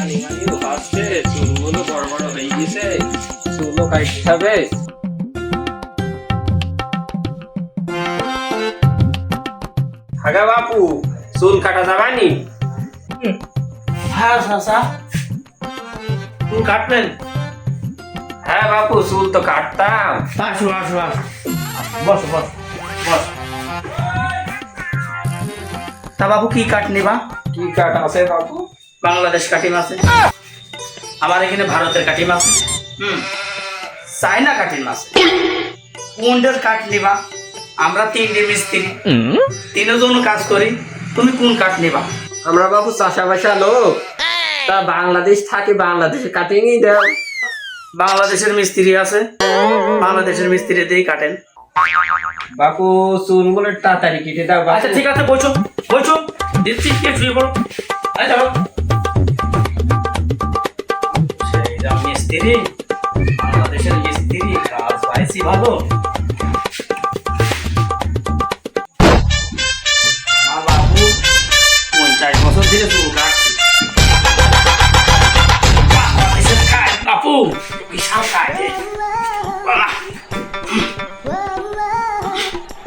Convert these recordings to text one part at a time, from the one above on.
মানি মানিও আসছে চুলগুলো বড় বড় হয়ে গেছে চুলও কাটতে হবে। হাগা বাপু চুল কাটা যাবানি হ্যাঁ চাচা। চুল কাটবেন? হ্যাঁ বাপু চুল তো কাটতাম। আসো আসো আসো। বস বস বস। তা বাবু কি কাট নিবা কি কাট আছে বাপু? বাংলাদেশ কাটিম আছে। আমার এখানে ভারতের কাটিম আছে। হুম। চায়না কাটিম আছে। কোনটার কাঠ নিবা? আমরা তিনটে মিস্ত্রি। তিনজন কাজ করি। তুমি কোন কাঠ নিবা? আমরা বাবু চাষাবাসা লোক। তা বাংলাদেশ থাকে বাংলাদেশে কাটিংই দেও বাংলাদেশের মিস্ত্রি আছে। বাংলাদেশের মিস্ত্রি দিয়েই কাটেন। বাপু চুলগুলো তাড়াতাড়ি কেটে দাও। আচ্ছা ঠিক আছে বইছো বইছো দিচ্ছি কে শুয়ে পড়ো। আরে যাও যা মিস্ত্রি বাংলাদেশের মিস্ত্রি কাজ পাইছি ভালো।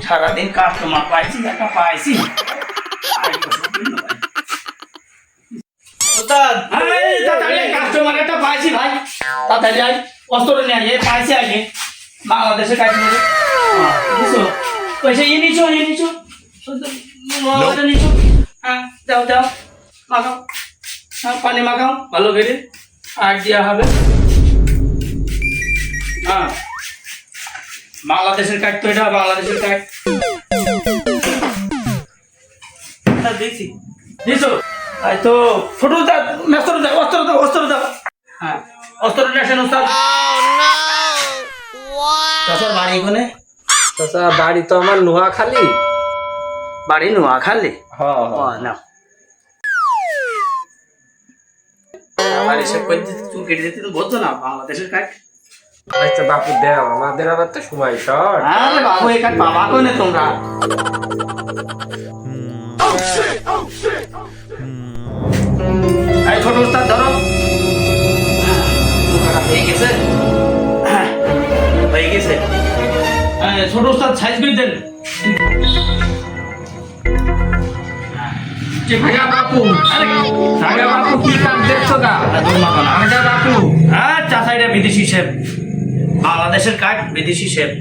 সারাদিন কাস্টমার পাইছি দেখা পাইছি। কাস্টমার একটা পাইছি ভাই। তাড়াতাড়ি আয় অস্ত্র নিয়ে পাইছি আগে বাংলাদেশে কাজ নেবে বুঝছ? পয়সা ইয়ে নিছো ইয়ে নিছো। মোবাইলটা নিছো। হ্যাঁ মাখাও। হ্যাঁ পানি মাখাও ভালো করে আর দেওয়া হবে। হ্যাঁ। বাংলাদেশের কাঠ তো এটা বাংলাদেশের কাজ। দিছি। দিছো? এই তো ছোট দাও অস্ত্র দাও অস্ত্র দাও অস্ত্র দাও হ্যাঁ অস্ত্র নেশন উস্তাদ। চাচার বাড়ি কোনে? চাচা বাড়ি তো আমার নোয়াখালী। বাড়ি নোয়া খালি হ্যাঁ ও না। আমার এসব করে দিতে কেটে দিতে তো বলতো না বাংলাদেশের কাঠ আচ্ছা বাপু দেও আমাদের আবার তো সময় শর্ট। আরে বাবু কাঠ বাবা কোনে তোমরা? ছোট উস্তাদ সাইজ করে দেন। বাপু আগা বাপু কি কাজ দেখছ গা? আগা বাপু। হ্যাঁ চাষাইটা বিদেশি শেফ। বাংলাদেশের কাঠ বিদেশি শেফ।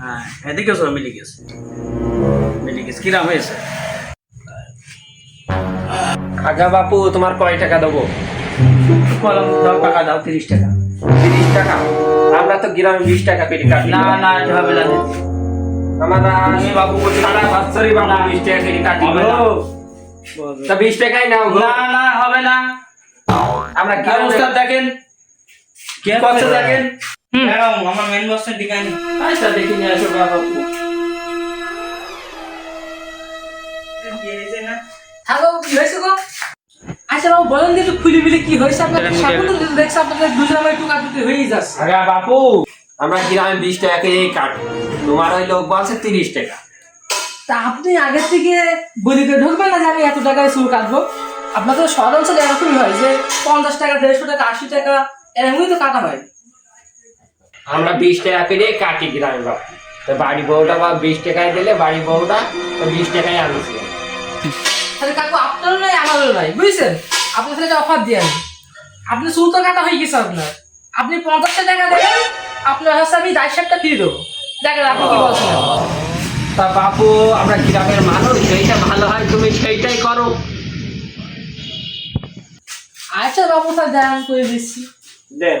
হ্যাঁ এদিকে সব মিলে গেছে মিলে গেছে কিরাম হয়েছে? বাপু তোমার কয় টাকা দেবো? কলম দাও টাকা দাও তিরিশ টাকা। তিরিশ টাকা? আমরা তো গ্রামে বিশ টাকা পেরি কাটি না না এটা হবে না আমরা বাবু সারা বছরই বাবু বিশ টাকা পেরি কাটি তা বিশ টাকাই নাও না না হবে না। আমরা গ্রামে উস্তাদ দেখেন। কি করছে দেখেন? আমার মেন বসের দিকে আনি আচ্ছা দেখি নিয়ে আসো বাপু হ্যালো কি হয়েছে গো? আচ্ছা বাবু বলেন দিয়ে একটু খুলে মিলে কি হয়েছে আপনাদের সামনে তো দেখছি আপনাদের দুজনে একটু কাটুতে হয়েই যাচ্ছে। আগা বাপু আমরা গ্রামে বিশ টাকা কেজি কাটি তোমার ওই লোক বলছে তিরিশ টাকা। তা আপনি আগের থেকে বলিতে ঢুকবেন না যে আমি এত টাকায় চুল কাটবো? আপনাদের শহর অঞ্চলে এরকমই হয় যে পঞ্চাশ টাকা দেড়শো টাকা আশি টাকা এরকমই তো কাটা হয়। আমরা বিশ টাকা পেরে কাটি গ্রামে বাপু। তো বাড়ি বউটা বা বিশ টাকায় দিলে বাড়ি বউটা বিশ টাকায় আনছি। তাহলে কাকু আপনারও নাই আমারও নাই বুঝছেন? আপনার সাথে অফার দিয়ে আপনি চুল তো কাটা হয়ে গেছে আপনার। আপনি পঞ্চাশটা টাকা দেবেন আপনার হচ্ছে আমি দায় সাতটা ফিরে দেবো। দেখেন আপনি কি বলছেন। তা বাপু আমরা গ্রামের মানুষ যেইটা ভালো হয় তুমি সেইটাই করো। আচ্ছা বাবু স্যার দেন করে দিচ্ছি। দেন।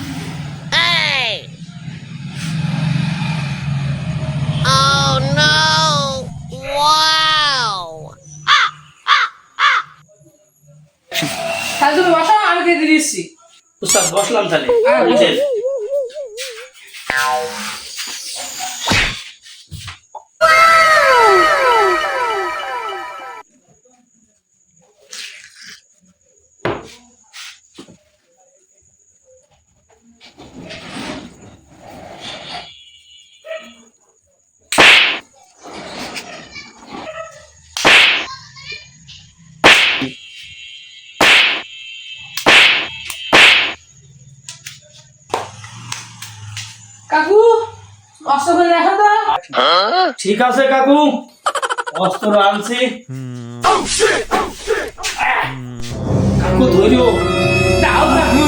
দিচ্ছি উস্তাদ বসলাম তাহলে। হ্যাঁ, বুঝলেন? ঠিক আছে কাকু। অস্ত্র আনছি। কাকু ধৈর্য দাও কাকু।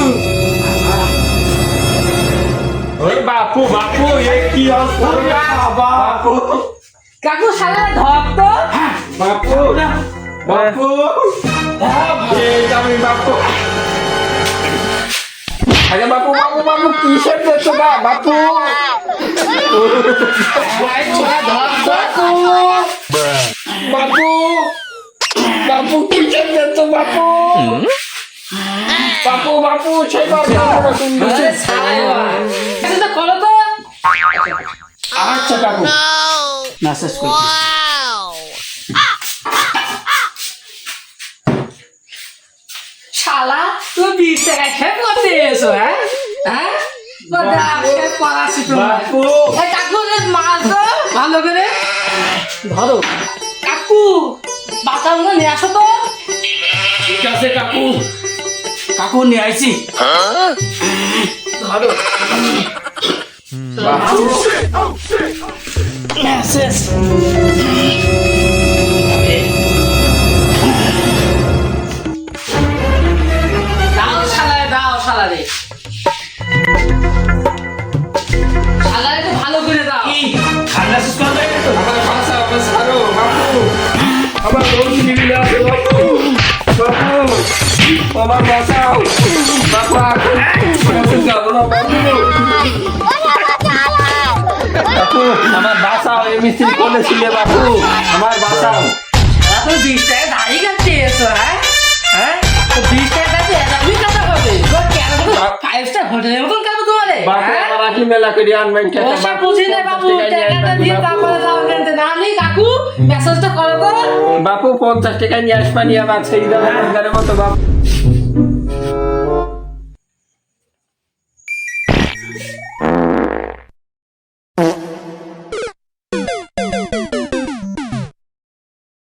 বাপু বাপু এ কি অবস্থা? বাপু। কাকু সারা ধর তো। বাপু। বাপু। আমি বাপু। আরে বাপু বাপু বাপু কিসের দেখছ বাপু। বাপু বাপু বাপু বাপু বাপু বাপু তো বাপু করছি শালা, তুমি বিশ টাকা করতে এসো হ্যাঁ? হ্যাঁ? কাকু মার ভালো করে ধরো কাকু বাতাগুলো নিয়ে আসো তো ঠিক আছে কাকু কাকু নিয়ে আইছি ধরো বাপু আমার বাঁচাও এখন যাব না বাপু আমার বাঁচাও এই মিস্ত্রি করেছিলে বাপু আমার বাঁচাও তুমি বিশ টাকা দাঁড়িয়ে কাটতে এসো হ্যাঁ হ্যাঁ তো বিশ টাকা কাটতে এতগুলি কাটা হবে ফাইভ স্টার হোটেলের মতন কাটো তোমারে হ্যাঁ? মেলা করে আনবেন ওসব বুঝি না বাবু টাকাটা দিয়ে তারপরে যাও কিনতে না হলে কাকু মেসেজটা করো তো। বাপু পঞ্চাশ টাকা নিয়ে আসবানি আমার সেই দামের মতো বাপু